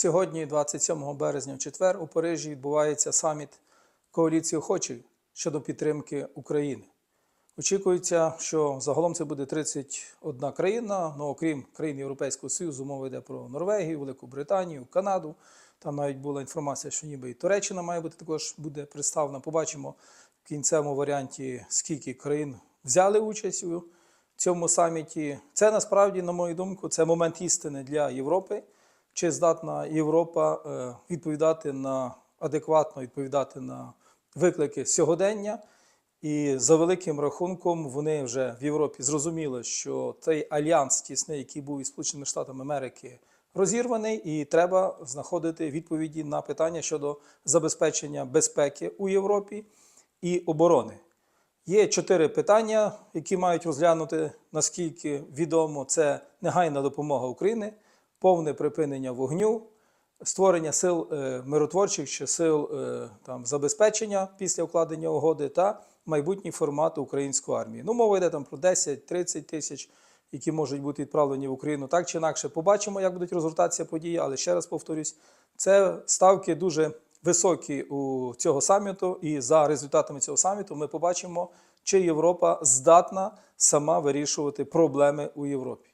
Сьогодні, 27 березня, в четвер, у Парижі відбувається саміт коаліції охочих щодо підтримки України. Очікується, що загалом це буде 31 країна, ну окрім країн Європейського Союзу, мова йде про Норвегію, Велику Британію, Канаду. Там навіть була інформація, що ніби і Туреччина має бути також буде представлена. Побачимо в кінцевому варіанті, скільки країн взяли участь у цьому саміті. Це насправді, на мою думку, це момент істини для Європи. Чи здатна Європа е, відповідати на адекватно відповідати на виклики сьогодення? І за великим рахунком вони вже в Європі зрозуміли, що цей альянс тісний, який був із Сполученими Штатами Америки, розірваний, і треба знаходити відповіді на питання щодо забезпечення безпеки у Європі і оборони. Є чотири питання, які мають розглянути, наскільки відомо, це негайна допомога України, повне припинення вогню, створення сил е, миротворчих чи сил е, там, забезпечення після укладення угоди та майбутній формат української армії. Ну, мова йде там про 10-30 тисяч, які можуть бути відправлені в Україну. Так чи інакше, побачимо, як будуть розгортатися події, але ще раз повторюсь, це ставки дуже високі у цього саміту, і за результатами цього саміту ми побачимо, чи Європа здатна сама вирішувати проблеми у Європі.